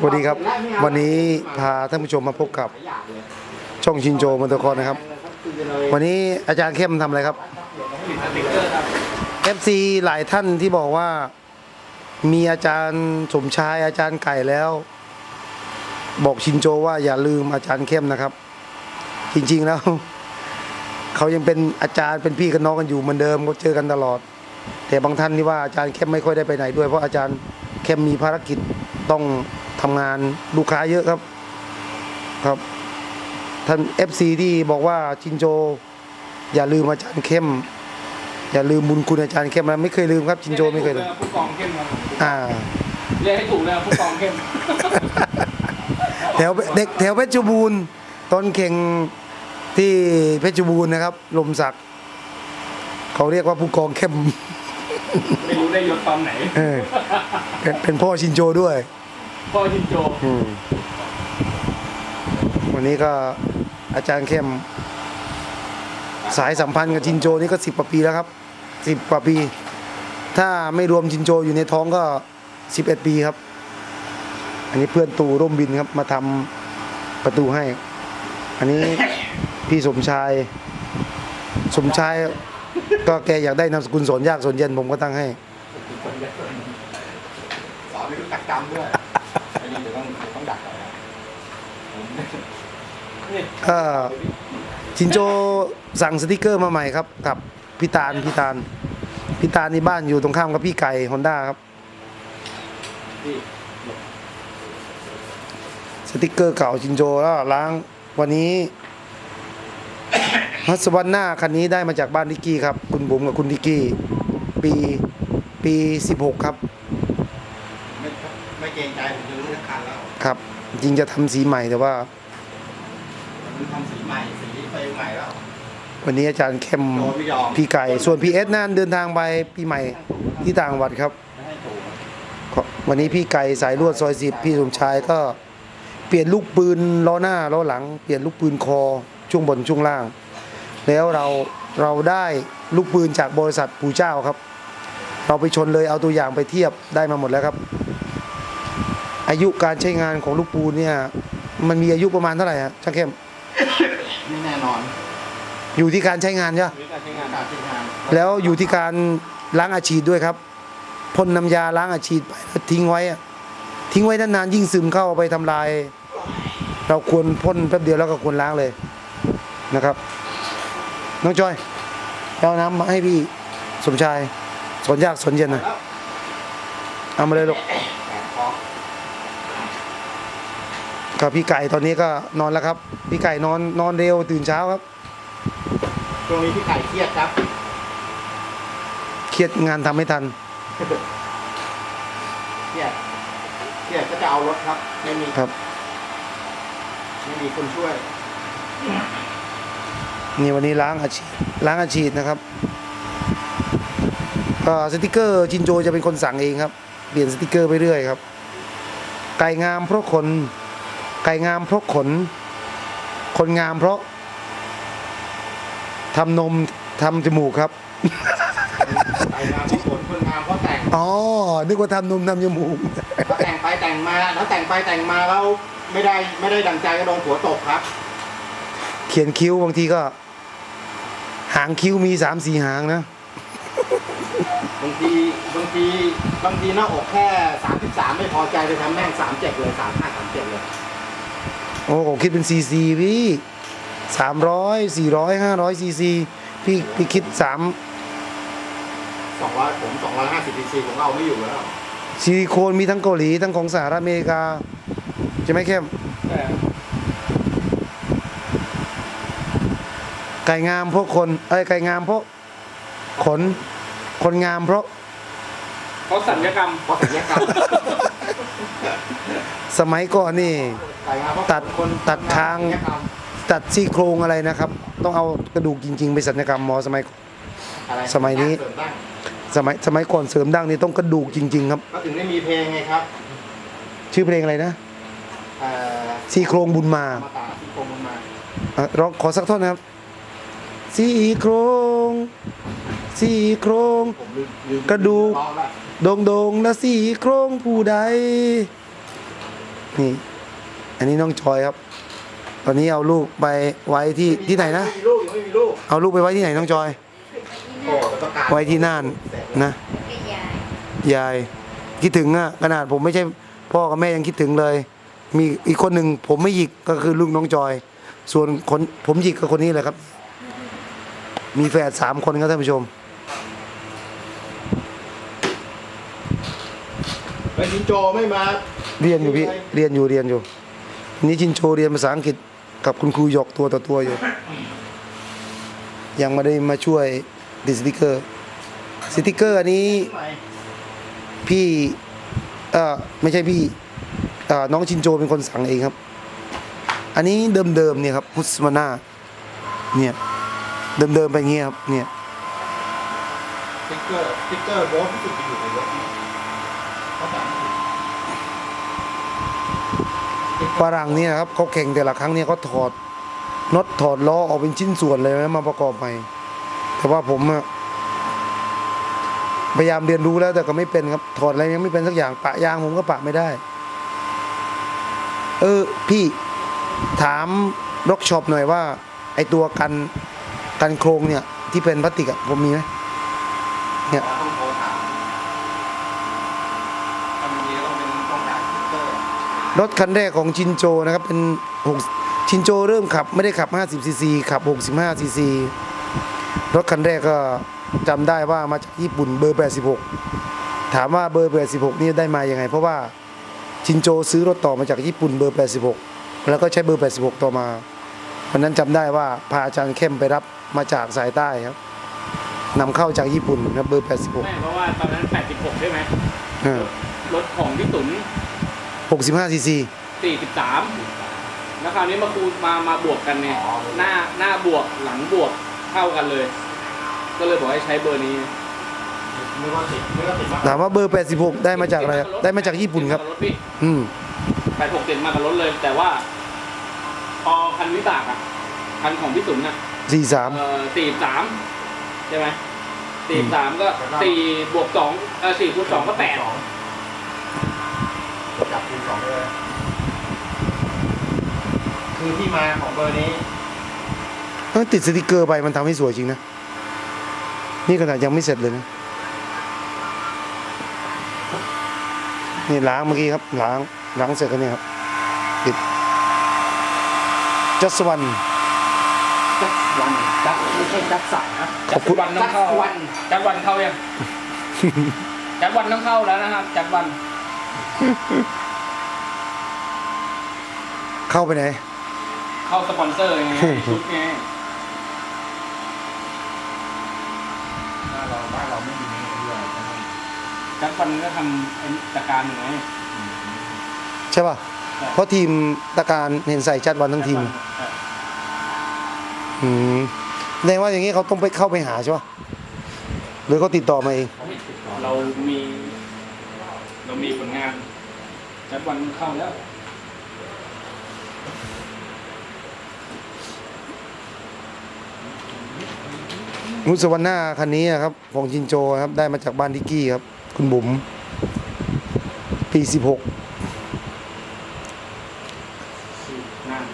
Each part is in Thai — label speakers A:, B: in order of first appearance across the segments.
A: สวัสดีครับ วันนี้พาท่านผู้ชมมาพบกับช่องชินโจมอนตอร์คอนนะครับ วันนี้อาจารย์เข้มทำอะไรครับ FC หลายท่านที่บอกว่ามีอาจารย์สมชายอาจารย์ไก่แล้ว บอกชินโจว่าอย่าลืมอาจารย์เข้มนะครับ จริงๆแล้วเขายังเป็นอาจารย์เป็นพี่กับน้องกันอยู่เหมือนเดิมก็เจอกันตลอด แต่บางท่านที่ว่าอาจารย์เข้มไม่ค่อยได้ไปไหนด้วยเพราะอาจารย์เข้มมีภารกิจ ต้องทำงานลูกค้าเยอะครับครับท่าน FC ที่บอกว่าชินโจ อย่าลืมอาจารย์เข้ม อย่าลืมบุญคุณอาจารย์เข้มนะไม่เคยลืมครับชินโจไม่เคยลืม
B: ผู้กองเข้มครับ
A: อ่า
B: เรียกให้ถูกเลยครับผู้กองเข้ม
A: แถวเด็กแถวเพชรบูรณ์ตอนเข่งที่เพชรบูรณ์นะครับ ลมศักดิ์เขาเรียกว่าผู้กองเข้ม
B: ไม่รู้ได้ยศตอนไหน
A: เออเป็นเป็นพ่อชินโจด้วย
B: พ่อชินโจ
A: อืมวันนี้ก็อาจารย์เข้ม สายสัมพันธ์กับชินโจนี่ก็สิบกว่าปีแล้วครับสิบกว่าปี ถ้าไม่รวมชินโจอยู่ในท้องก็สิบเอ็ดปีครับ อันนี้เพื่อนตู่ร่มบินครับมาทำประตูให้ อันนี้ พี่สมชาย สมชาย ก็แกอยากได้นามสกุลสอนยากสอนเย็นผมก็ตั้งให้
C: ส อนไม่รู้จักจำด้วยไอ้นี่เดี๋ยวต้องเดี๋ยวต้องดักก่อนนะ
A: ก็ชินโจสั่งสติกเกอร์มาใหม่ครับกับพี่ตาลพี่ตาลพี่ตาลนี่บ้านอยู่ตรงข้ามกับพี่ไก่ฮอนด้าครับสติกเกอร์เก่าชินโจแล้วล้างวันนี้ฮัสวันหน้าคันนี้ได้มาจากบ้านดิกกี้ครับ คุณบุ๋มกับคุณดิกกี้ ปีปี 16 ครับ
C: เกรงใจผมจะรู้ทั้งคันแล้ว
A: ครับ จริงจะทำสีใหม่แต่ว่า
C: มันทำสีใหม่สีไฟใหม่แล้ว
A: วันนี้อาจารย์เข้ม
C: โดนไม่ยอม
A: พี่ไก่ ส่วนพีเอสนั่นเดินทางไปปีใหม่ที่ต่างจังหวัดครับ
C: ไม่ให้ถูก
A: ขอวันนี้พี่ไก่สายลวดซอยสิบพี่สมชายก็ เปลี่ยนลูกปืนล้อหน้าล้อหลัง เปลี่ยนลูกปืนคอช่วงบนช่วงล่าง แล้วเราเราได้ลูกปืนจากบริษัทปู่เจ้าครับ เราไปชนเลยเอาตัวอย่างไปเทียบได้มาหมดแล้วครับ อายุการใช้งานของลูกปืนเนี่ย มันมีอายุประมาณเท่าไหร่ฮะช่างเข้ม
C: ไม่แน่นอน
A: อยู่ที่การใช้งานใช่ไหม
B: วิการใช้งาน
C: การใช้งาน
A: แล้วอยู่ที่การล้างอาชีดด้วยครับพ่นน้ำยาล้างอาชีดไปแล้วทิ้งไว้อะทิ้งไว้นานๆยิ่งซึมเข้าไปทำลาย เราควรพ่นแป๊บเดียวแล้วก็ควรล้างเลยนะครับ น้องจอยเอาน้ำมาให้พี่สมชายสนยากสนเย็นหน่อย
C: แล้ว
A: เอามาเลยลูก
C: แขนคอ
A: กับพี่ไก่ตอนนี้ก็นอนแล้วครับ พี่ไก่นอนนอนเร็วตื่นเช้าครับ
C: ตรงนี้พี่ไก่เครียดครับ
A: เครียดงานทำไม่ทัน
C: เครียด เครียดก็จะเอารถครับ ไม่มี
A: ครับ
C: ไม่มีคนช่วย
A: นี่วันนี้ล้างอาชีพล้างอาชีพนะครับก็สติกเกอร์จินโจจะเป็นคนสั่งเองครับ เปลี่ยนสติกเกอร์ไปเรื่อยครับ ไก่งามเพราะขน ไก่งามเพราะขน คนงามเพราะทำนมทำจมูกครับ
C: ไก่งามเพราะขนคนงามเพราะแต่ง
A: อ๋อ นึกว่าทำนมทำจมูก
C: แล้วแต่งไปแต่งมาแล้วแต่งไปแต่งมาแล้วไม่ได้ไม่ได้ดังใจก็โดนผัวตกครับ
A: เขียนคิ้วบางทีก็ หางคิ้วมีสามสี่หางนะ
C: บางทีบางทีบางทีหน้าอกแค่สามสิบสามไม่พอใจเลยทำแม่งสามเจ็ดเลยสามห้าสามเจ็ดเลย
A: โอ้ผมคิดเป็นซีซีพี่สามร้อยสี่ร้อยห้าร้อยซีซีพี่พี่คิดสาม
C: สองร้อยผมสองร้อยห้าสิบซีซีผมเอาไม่อยู่แล้ว
A: ซิลิโคนมีทั้งเกาหลีทั้งของสหรัฐอเมริกาใช่ไหมเข้ม
B: แต่
A: ไก่งามเพราะคน เอ้ยไก่งามเพราะขน คนงามเพราะ
B: เพราะสัญญกรรม
C: เพราะสัญญกรรม
A: สมัยก่อนนี่
C: ไก่งามเพราะ
A: ตัด
C: คน
A: ตัดทาง
C: สัญญกรรม
A: ตัดซี่โครงอะไรนะครับ ต้องเอากระดูกจริง ๆ ไปสัญญกรรมหมอสมัย
C: อะไร
A: สมัยนี้
C: เสริดั้ง
A: สมัยสมัยก่อนเสริมดั้งนี่ต้องกระดูกจริง ๆ ครับ
C: ก็ถึงได้มีเพลงไงครับ
A: ชื่อเพลงอะไรนะ
C: เอ่อ
A: ซี่โครงบุญมา
C: มาตาที่โคมมา
A: อะร้องขอสักท่อนนะครับซี่โครงซี่โครง
C: ผมลืมลืม
A: กระดูก
C: ร้องละ
A: โดงโดงและซี่โครงผู้ใด นี่ อันนี้น้องจอยครับ ตอนนี้เอาลูกไปไว้ที่ที่ไหนนะ
C: ไม่มีลูกยังไม่มีลูก
A: เอาลูกไปไว้ที่ไหนน้องจอย
C: โอ้ต้องการ
A: ไว้ที่น่านนะ ยายคิดถึงอะขนาดผมไม่ใช่พ่อกับแม่ยังคิดถึงเลย มีอีกคนหนึ่งผมไม่หยิกก็คือลูกน้องจอย ส่วนคนผมหยิกกับคนนี้เลยครับ มีแฝดสามคนครับท่านผู้ชม
C: ไปชินโจไม่มา
A: เรียนอยู่พี่เรียนอยู่เรียนอยู่นี่จินโชเรียนภาษาอังกฤษกับคุณครูหยอกตัวต่อตัวอยู่ ยังไม่ได้มาช่วยดิสติกเกอร์สติกเกอร์อันนี้
C: ใหม่
A: พี่เออไม่ใช่พี่เอ่อน้องชินโจเป็นคนสั่งเองครับ อันนี้เดิมๆเนี่ยครับพุสมาน่าเนี่ยเดิมๆไปอย่างเงี้ยครับเนี่ย
C: สติ๊กเกอร์สติ๊กเกอร์โบ๊ทที่สุดจะอยู่ในรถนี้เขาสั่งให้
A: ฝรั่งเนี่ยครับเขาแข่งแต่ละครั้งเนี่ยเขาถอดน็อตถอดล้อออกเป็นชิ้นส่วนเลยนะมาประกอบใหม่ แต่ว่าผมอะพยายามเรียนรู้แล้วแต่ก็ไม่เป็นครับ ถอดอะไรยังไม่เป็นสักอย่างปะยางผมก็ปะไม่ได้ เออ พี่ถามร็อกช็อปหน่อยว่า ไอตัวกันกันโครงเนี่ย ที่เป็นพลาสติกอะผมมีไหม เนี่ย
C: ต้องโทรถามทำนี้ต้องเป็นต้องการสติ๊กเกอร์
A: รถคันแรกของชินโจนะครับเป็น6ชินโจเริ่มขับไม่ได้ขับ 50ซีซีขับ 65ซีซีรถคันแรกก็จำได้ว่ามาจากญี่ปุ่นเบอร์ 86 ถามว่าเบอร์ 86 นี่ได้มายังไง เพราะว่าชินโจซื้อรถต่อมาจากญี่ปุ่นเบอร์ 86 แล้วก็ใช้เบอร์ 86 ต่อมาวันนั้นจำได้ว่าพาอาจารย์เข้มไปรับมาจากสายใต้ครับนำเข้าจากญี่ปุ่นครับเบอร์
B: ไม่เพราะว่าตอนนั้น 86 ใช่ไหม
A: 86
B: รถของพี่ตุน
A: 65ซีซี
B: 43แล้วคราวนี้มาคูณมามาบวกกันเนี่ยหน้าหน้าบวกหลังบวกเท่ากันเลย ก็เลยบอกให้ใช้เบอร์นี้
C: ไม่ว่าติดไม่ว่าติดมา
A: ถามว่าเบอร์ 86 ได้มาจากอะไรครับได้มาจากญี่ปุ่นครับ
B: รถพี่
A: อืม
B: 86ติดมากับรถเลย แต่ว่า พอคันวิบากอะ คันของพี่ตุนอะ
A: 43
B: เอ่อ43ใช่ไหม43ก็4บวก2เออ4คูณ2ก็8
C: จับคูณสองเลย คือที่มาของเบอร์นี้
A: เอ้ยติดสติกเกอร์ไปมันทำให้สวยจริงนะ นี่ขนาดยังไม่เสร็จเลยนะ นี่ล้างเมื่อกี้ครับ ล้างล้างเสร็จกันเนี่ยครับปิด just one
C: จักวันจักไม่ใช่จักสักนะ
B: จัดวันต้องเข้า
C: จัดวัน
B: จัดวันเข้ายัง จัดวันต้องเข้าแล้วนะครับ จัดวัน
A: เข้าไปไหน
B: เข้าสปอนเซอร์ไงชุดไง
C: บ้านเราบ้านเราไม่มีด้วย
B: จัดวันก็ทำไอ้จัดการอยู่ไง
A: ใช่ป่ะ เพราะทีมตะการเห็นใส่จัดวันทั้งทีมอืมแสดงว่าอย่างนี้เขาต้องไปเข้าไปหาใช่ป่ะหรือเขาติดต่อมาเอง
B: เรามี เรามีผลงานจัดวันเข้าแล้ว
A: นุสวรรณาคันนี้อะครับของจินโจครับได้มาจากบ้านดิกกี้ครับ คุณบุ๋มปี16
B: งาน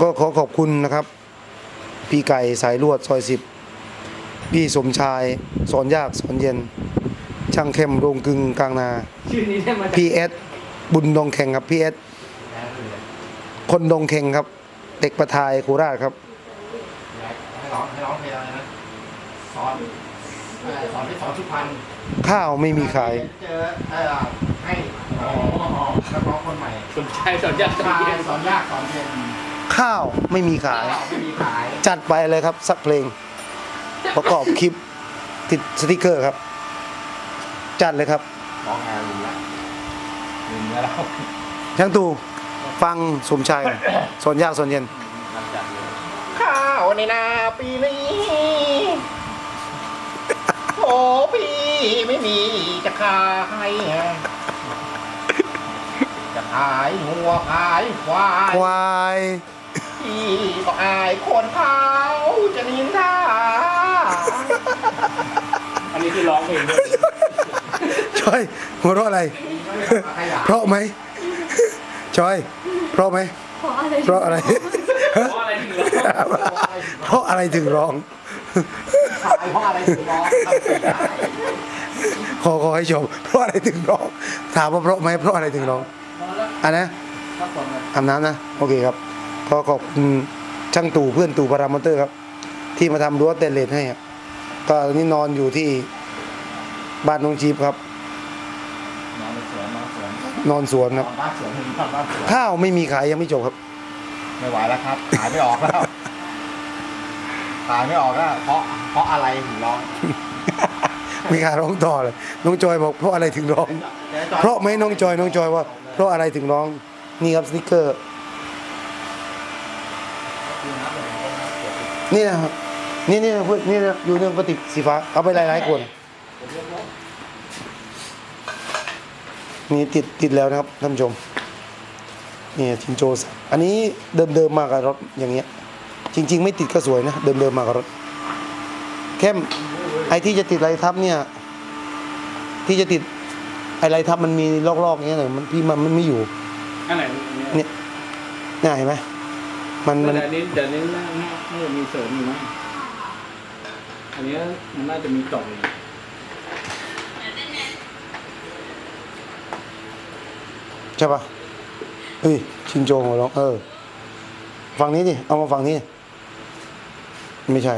A: ก็ขอขอบคุณนะครับ พี่ไก่สายลวดซอยสิบพี่สมชายสอนยากสอนเย็น ช่างเข้มโรงกึงกลางนา
B: ชื่อนี้ได้มาจาก
A: พี่เอสบุญดงแข่งครับพี่เอสคนดงแข่งครับ เด็กประทายโคราชครับ
C: ให้ร้องให้ร้องเพลงอะไรนะสอนเอ่อสอนที่สอนสุพรรณ
A: ข้าวไม่มีขาย
C: เจอเอ่อให้อ๋อนักร้องคนใหม่
B: สนใจสนใจสน
C: ชา
B: ใจ
C: ยสอนยากสอนเย็น
A: ข้าวไม่มีขาย
C: ไม่มีขาย
A: จัดไปเลยครับ สักเพลง ประกอบคลิป ติดสติกเกอร์ครับ จัดเลยครับ
C: ร้องแอร์ลืมละลืมแล้ว
A: ช่างตู ฟังสมชายก่อนสอนยากสอนเย็น
C: ข้าวในนาปีนี้โอ้พี่ไม่มีจะขายจะขายหัวขายควาย
A: ควาย
C: พี่ก็อายคนเขาจะนินทา
B: อันนี้คือร้องเพลงด้วย
A: จอยหัวเราะอะไร เพราะไหม จอย เพราะไหม
D: ขออะไร
A: เพราะอะไร
B: เพราะอะไรถึงร้อง
A: เพราะอะไรถึงร้อง
C: ขายเพราะอะไรถึงร้องทำสีได้
A: ขอขอให้ชม เพราะอะไรถึงร้อง ถามว่าเพราะไหมเพราะอะไรถึงร้อง
B: พอแล้ว
A: อันนะ
B: พักผ่อนเลย
A: อาบน้ำนะ โอเคครับก็ขอบคุณช่างตู่เพื่อนตู่พารามอเตอร์ครับ ที่มาทำรั้วเตนเลสให้ครับก็ตอนนี้นอนอยู่ที่บ้านน้องจีบครับ
C: นอนในสวนนอนสว น
A: นอนสวนครับ
C: นอนบ้านสวนถึงนอนบ้านสวน
A: ข้าวไม่มีขายยังไม่จบครับ
C: ไม่ไหวแล้วครับ ขายไม่ออกแล้ว ขายไม่ออกแล้ว เพราะ เพราะอะไรถึงร้อง
A: มีการร้องต่อเลยน้องจอยบอกเพราะอะไรถึงร้อง เพราะไหมน้องจอยน้องจอยว่า เพราะอะไรถึงร้องนี่ครับสติกเกอร์ นี่นะครับนี่นี่นะเพื่อนนี่นะอยู่ในกระติกสีฟ้าเอาไปหลายๆคน นี่ติดติดแล้วนะครับท่านผู้ชมนี่ชินโจสอันนี้เดิมเดิมๆมากับรถอย่างเงี้ย จริง ๆ ไม่ติดก็สวยนะเดิมเดิมๆมากับรถแค่ไอ้ที่จะติดไรทับเนี่ย ที่จะติดไอ้ไรทับมันมีลอกๆเงี้ยหน่อยมันพี่มันมันไม่อยู่
B: อันไหน
A: เนี่ยน่าเห็นไหมมัน
B: มั
A: มันน
B: อันนี้เดี๋ยวนี้น่าน่าน่าจะมีเสริมอยู่มั้งอันนี้มันน่าจะมีกล่องอยู่
A: ใช่ปะเฮ้ยชินโจหัวเราะเออ ฝั่งนี้ดิ เอามาฝั่งนี้ ไม่ใช่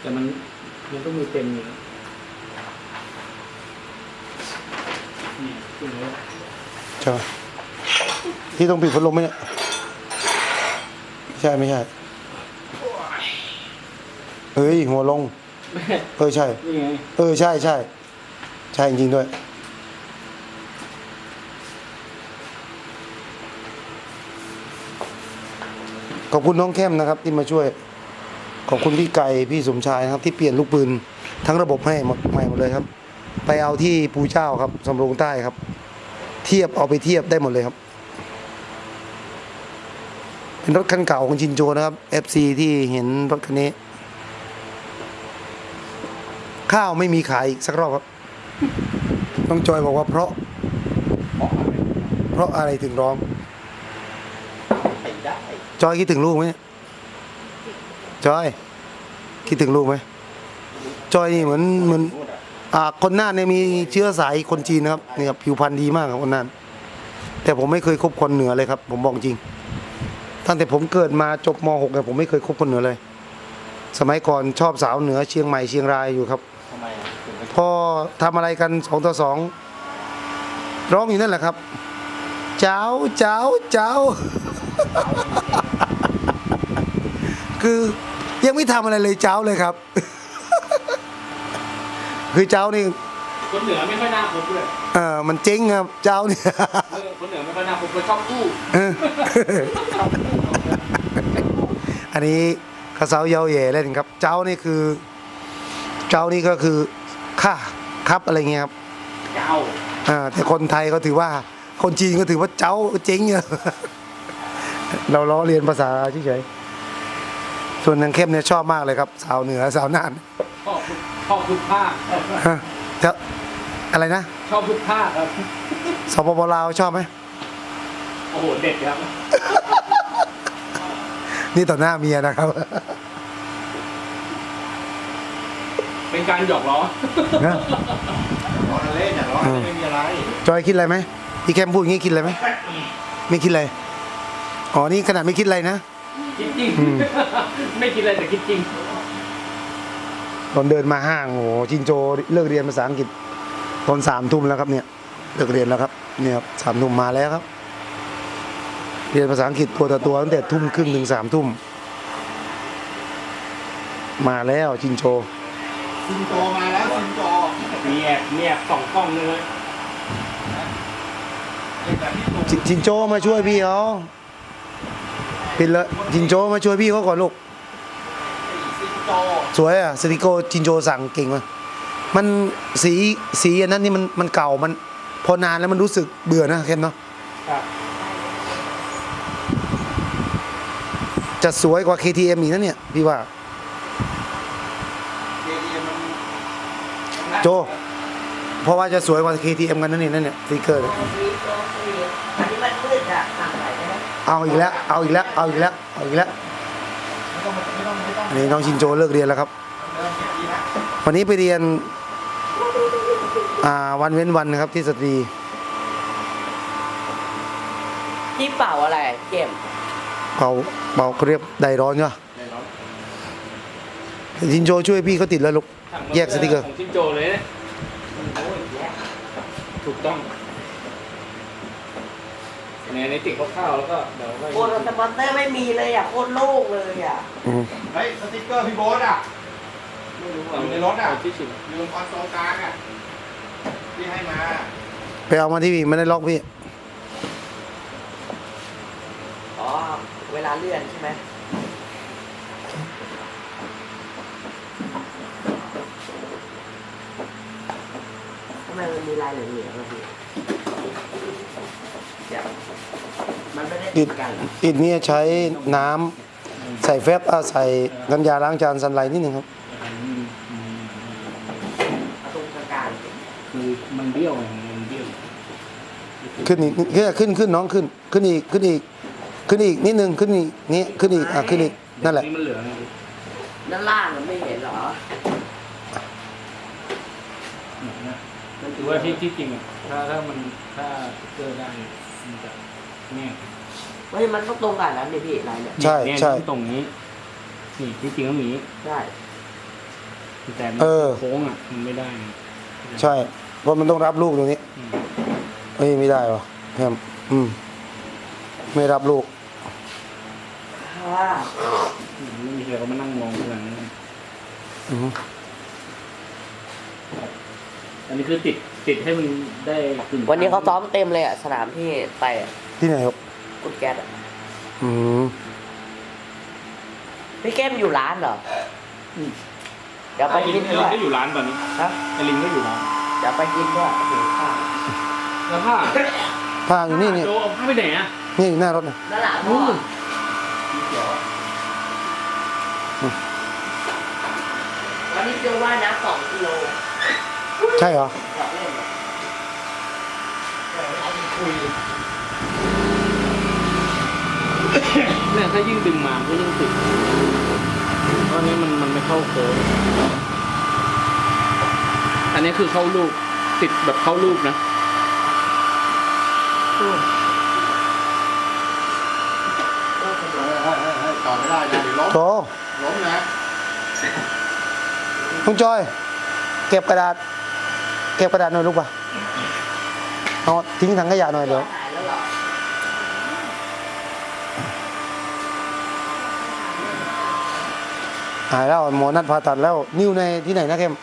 B: แต่มันมันต้องมีเต็มอยู่นะนี่ขึ้นเลย
A: ใช่ปะที่ต้องปิดพัดลมไหมเนี่ย ไม่ใช่ไม่ใช่ เฮ้ย หัวลง เออใช่
B: นี่ไง
A: เออใช่ใช่ ใช่จริงๆด้วย อบคุณน้องแค้มนะครับที่มาช่วย ขอบคุณพี่ไก่พี่สมชายนะครับ ที่เปลี่ยนลูกปืนทั้งระบบให้หมดใหม่หมดเลยครับ ไปเอาที่ปูเจ้าครับสำโรงใต้ครับ เทียบเอาไปเทียบได้หมดเลยครับ เป็นรถคันเก่าของชินโจนะครับ FC ที่เห็นรถคันนี้ ข้าวไม่มีขายอีกสักรอบครับน้องจอยบอกว่าเพราะ
C: เพราะอะไร
A: ถึงร้อง จอยคิดถึงลูกไหมเนี่ยจอย คิดถึงลูกไหมจอยนี่เหมือนเหมือน
C: พูดอะ
A: อ่าคนน่านเนี่ยมีเชื้อสายคนจีนนะครับนี่ครับผิวพรรณดีมากครับคนน่านแต่ผมไม่เคยคบคนเหนือเลยครับ ผมบอกจริงตั้งแต่ผมเกิดมาจบม .6 เนี่ยผมไม่เคยคบคนเหนือเลย สมัยก่อนชอบสาวเหนือเชียงใหม่เชียงรายอยู่ครับ
C: ทำไมอะถึงไม่
A: พอทำอะไรกันสองต่อสองร้องอยู่นั่นแหละครับ เจ้าเจ้าเจ้า คือยังไม่ทำอะไรเลยเจ้าเลยครับ คือเจ้านี่
B: คนเหนือไม่ค่อยน่าคบเลย
A: เออมันเจ๊งครับเจ้าเนี่ย
B: เออคนเหนือไม่ค่อยน่าคบคนชอบกู้
A: อันนี้กระเซาเยาเหย่เล่นครับ เจ้านี่คือ เจ้านี่ก็คือค่าครับอะไรเงี้ยครับ
B: เจ้า
A: อ่าแต่คนไทยก็ถือว่า คนจีนก็ถือว่าเจ้าเจ๊งเนี่ยเราล้อเรียนภาษาเฉยๆส่วนนางเข้มเนี่ยชอบมากเลยครับ สาวเหนือสาวน่าน
B: ชอบทุกชอบทุกภาค
A: ฮะจะอะไรนะ
B: ชอบทุกภาคครับ
A: สปปลาวชอบไหม
B: โอ้โหเด็ดครับ
A: นี่ต่อหน้าเมียนะครับ
B: เป็นการหยอกล้อ
A: นะ
C: ร้องเล่นเนี่ยร้องไม่มีอะไร
A: จอยคิดอะไรไหม พี่แคมพูดอย่างนี้คิดอะไรไหมไม่คิดอะไรอ๋อนี่ขนาดไม่คิดอะไรนะ
B: คิดจริงไม่คิดอะไรแต่คิดจริง
A: ตอนเดินมาห้างโอ้โหจินโจเลิกเรียนภาษาอังกฤษตอนสามทุ่มแล้วครับเนี่ยเลิกเรียนแล้วครับเนี่ยครับสามทุ่มมาแล้วครับ เรียนภาษาอังกฤษตัวต่อตัวตั้งแต่ทุ่มครึ่งถึงสามทุ่มมาแล้วจินโจ
C: ซินโจมาแล้วซินโจ
B: มีแอบมีแอบสองกล้องเลย
C: เป็น แบบที่ตู
A: จิจินโจมาช่วยพี่เขาปิดเลยจินโจมาช่วยพี่เขาก่อนลูก
C: ซินโจ
A: สวยอะสติโกจินโจสั่งเก่งมากมันสีสีอันนั้นนี่มันมันเก่ามัน พอนานแล้วมันรู้สึกเบื่อนะเข้มเนาะ
B: ครับ
A: จะสวยกว่า KTM อีกนะเนี่ยพี่ว่า
C: เดียมัน
A: โจ เพราะว่าจะสวยกว่า KTM กันนั่นนี่นั่นเนี่ยสติกเกอร์ เอาอีกแล้ว เอาอีกแล้ว เอาอีกแล้ว เอาอีกแล้ว
C: ไม่ต้องไม่ต้องไม่ต้อง
A: อันนี้น้องชินโจเลิกเรียนแล้วครับ
C: เริ่มเก็บดีนะ
A: วันนี้ไปเรียนอ่าวันเว้นวันนะครับที่สตรี
D: ที่เป่าอะไรเก็บ
A: เป่าเป่าเขาเรียกไดร้อนใช่ปะ
B: ได้เนาะ
A: ชินโจช่วยพี่เขาติดแล้วลูก
B: สั่งมา
A: แยกสติกเกอร์
B: ของชินโจเลยนะ
D: โอ้ยแย่
B: ถูกต้อง ในในติดคร่าวๆแล้วก็เดี๋ยวก็
D: โคตรสปอนเตอร์ไม่มีเลยอะโคตรโล่งเลยอะ
A: อืม
C: เฮ้ยสติ๊กเกอร์พี่โบ๊ทอะ
B: ไม่รู้
C: อยู่ในรถอะ
B: เาที่ชิม
C: ลืมคอนโซลกลางอะที่ให้มา
A: ไปเอามาที่พี่ไม่ได้ล็อกพี่
D: อ๋อเวลาเลื่อนใช่ไหมทำไมมันมีลายเหลืองๆอะพี่ เดี๋ยวมันไม่ได้
A: อิ
D: ติ
A: ด
D: ดกันเหรอ
A: อิดเนี่ยใช้น้ำใส่แฟบอ่าใส่น้ำยาล้างจานสันไลนิดนึงครับ
D: เอาตรงกลางๆ
B: คือมันเบี้ยวไงมันเบี้ยว
A: ขึ้นอีกขึ้นขึ้นขึ้นน้องขึ้น ขึ้นอีกขึ้นอีก ขึ้นอีกนิดนึงขึ้นอีกนี้ขึ้นอีกอะขึ้นอีกนั่นแหละ
B: นี่มันเหลืองไง
D: ด้านล่างมันไม่เห็นเหรอ
B: มันถือว่าที่ที่จริงอะถ้าถ้ามันถ้าเจอได้ มันจะแน่
D: เฮ้ยมันต้องตรงกันนั้นดิพี่ลายเนี่ย
A: ใช่
B: เนี่ย
A: ใช่
B: ตรงนี้นี่ที่จริงก็มี
D: ใช่
B: แต่มัน
A: เออ
B: โค้งอะมันไม่ได้ไง
A: ใช่เพราะมันต้องรับลูกตรงนี้
B: อืม
A: เอ้ยไม่ได้วะแฮมอืม ไม่รับลูก
D: ค่ะ
B: ไม่มีใครก็มานั่งมองขนาดนั้น
A: อืม
B: อันนี้คือติด ติดให้มันได้กึ่ง
D: วันนี้เขาซ้อมเต็มเลยอะสนามที่ไปอะ
A: ที่ไหนครับ
D: กุดแก๊สอะ
A: อืม
D: พี่เก้มอยู่ร้านเหรอ
B: อืม
D: เดี๋ยวไป
B: ไอ้ลิ
D: กิ
B: ง
D: น
B: ไอ้
D: ด้
B: ลิ
D: วย
B: งก็อยู่ร้านตอนนี้
D: ฮะ
B: ไอ้ลิงก็อยู่ร้าน
D: เดี๋ยวไปกินด้วยหิวข้าว
B: แล้วผ้า
A: ผ้าอยู่นี่นี่
B: โจเอาผ้าไปไหนอะ
A: นี่หน้ารถนะ
D: นั่นแหละพ่อ
B: สีเขียวอะ
D: วันนี้เจอว่าน้ำสองกิโล
A: ใช่เหรอ
D: อยากเล่นเหรอ
B: เนี่ยถ้ายิ่งดึงมาก็ยิ่งติดเพราะอันนี้มันมันไม่เข้าโค้งอันนี้คือเข้าลูกติดแบบเข้าลูกนะ
D: โอ้สนุก
C: เฮ้ยเฮ้ยเฮ้ยเฮ้ยต่อไม่ได้นะเดี๋ยวล้ม
A: โจ
C: ล้มนะ
A: ลุงจอย เก็บกระดาษ เก็บกระดาษหน่อยลูกป่ะเอาทิ้งถังขยะหน่อยเดี๋ยว
D: หายแล้วหรอ
A: หายแล้วหมอนัดผ่าตัดแล้ว นิ้วในที่ไหนนะเข้ม